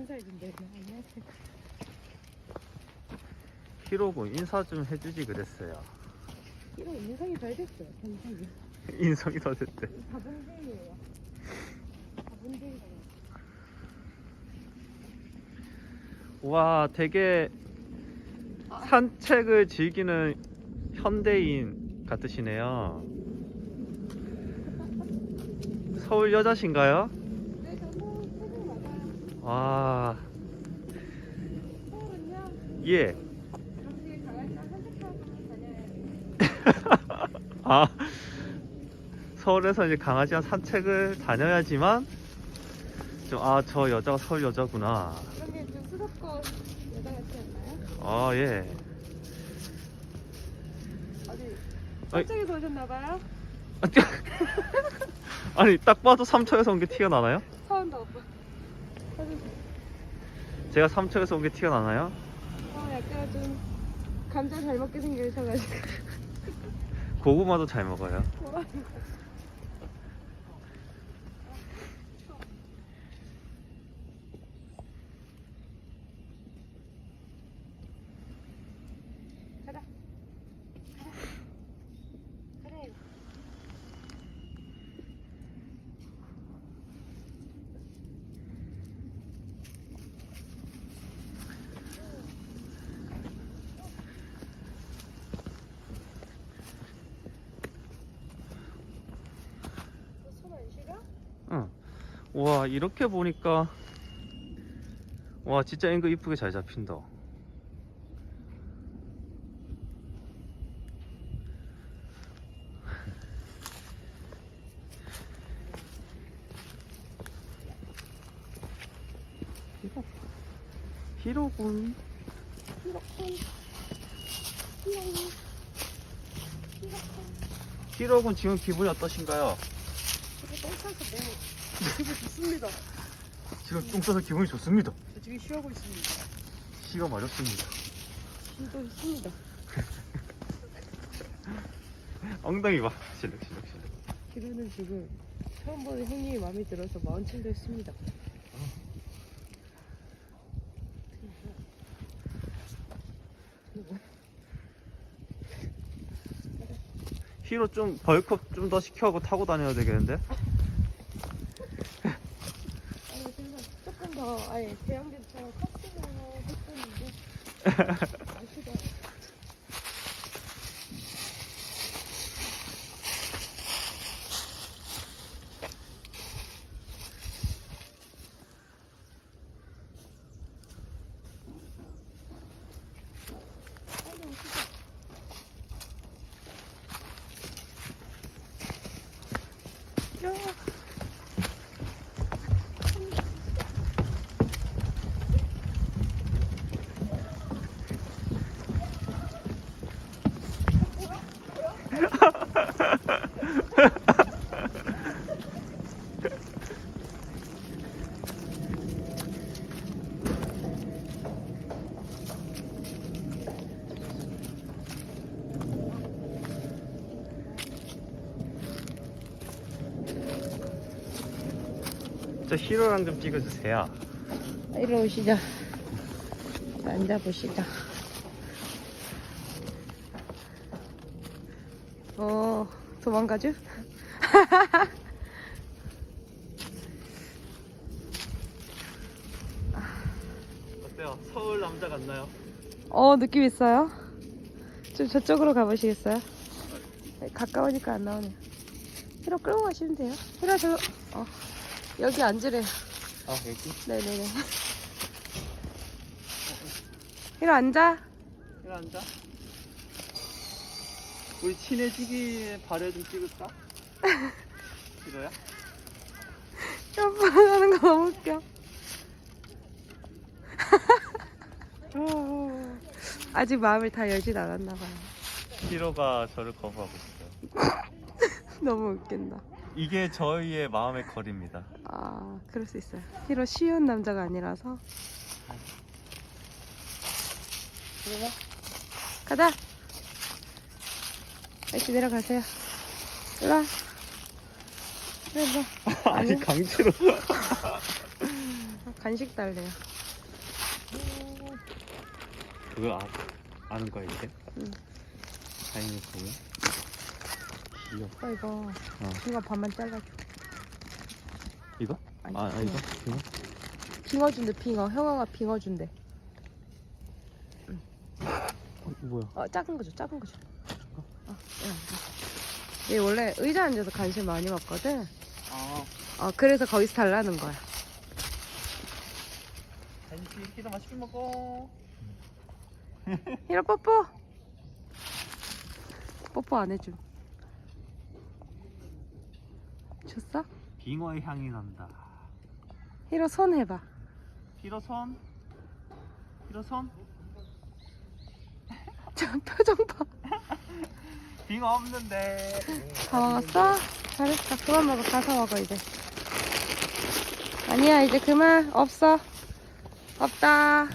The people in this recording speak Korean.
안녕하세요. 히로군 인사 좀 해주지 그랬어요. 이거 인상이 잘 됐어요. 인상이. 인성이 더 됐대. 자본주의예요. 자본주의. 와, 되게 산책을 즐기는 현대인 같으시네요. 서울 여자신가요? 네, 저 서울 세종 맞아요. 와, 서울은요. 예. 아, 서울에서 이제 강아지랑 산책을 다녀야지만 좀, 아, 저 여자가 서울 여자구나. 그런 게좀 수도권 여자 같지 않나요? 아, 예. 어디? 산책에서 오셨나봐요? 아니, 딱 봐도 삼척에서 온 게 티가 나나요? 서운다 오빠. 제가 삼척에서 온 게 티가 나나요? 어, 약간 좀 감자 잘 먹게 생기셔가지고. 고구마도 잘 먹어요. 가자. 그래. 손안 시려? 응. 와, 이렇게 보니까 와, 진짜 앵글 이쁘게 잘 잡힌다. 히로. 히로군. 이렇게. 히로군 지금 기분이 어떠신가요? 매우 기분 좋습니다. 지금 똥 싸서 기분이 좋습니다. 저 지금 쉬하고 있습니다. 시가 마렵습니다. 쉬고 있습니다. 엉덩이 봐. 실룩, 실룩, 실룩. 기분은 지금 처음 보는 형님이 마음에 들어서 마운틴도 했습니다. 히로 좀 벌크업 좀더 시켜갖고 타고 다녀야 되겠는데? 아니 그래서 아예 대형제처럼 컸으면 했었는데 저 히로랑 좀 찍어주세요. 이리 오시죠. 앉아보시죠. 어, 도망가죠? 어때요? 서울 남자 같나요? 어, 느낌 있어요? 좀 저쪽으로 가보시겠어요? 가까우니까 안 나오네요. 히로 끌고 가시면 돼요. 히로 저, 어, 여기 앉으래요. 아 여기? 네네네. 히로 앉아. 히로 앉아. 우리 친해지기 발에 좀 찍을까? 히로야? 오빠 하는 거 너무 웃겨. 아직 마음을 다 열진 않았나 봐요. 히로가 저를 거부하고 있어요. 너무 웃긴다. 이게 저희의 마음의 거리입니다. 아, 그럴 수 있어요. 히로 쉬운 남자가 아니라서. 가자. 이렇게 내려가세요. 일로 와. 일로 와. 아니, 강제로. 간식 달래요. 그거 아, 아는 거야 이게? 응. 다행이 거예요. 귀여워. 오빠 이거 어. 빙어 반만 잘라줘. 이거? 아니, 아, 아 빙어. 이거? 이거? 빙어 준대 빙어. 형아가 빙어 준대. 어, 뭐야? 어 작은 거죠 작은 거죠. 어, 어, 야, 얘 원래 의자 앉아서 간식 많이 먹거든. 아, 어 그래서 거기서 달라는 거야. 간식 기다 맛있게 먹어. 히로 뽀뽀. 뽀뽀 안 해줌. 줬어? 빙어의 향이 난다. 히로 손 해봐. 히로 손. 히로 손. 저 표정 봐. 빙어 없는데. 다 먹었어? 잘했어. 그만 먹어. 가서 먹어 이제. 아니야 이제 그만. 없어. 없다.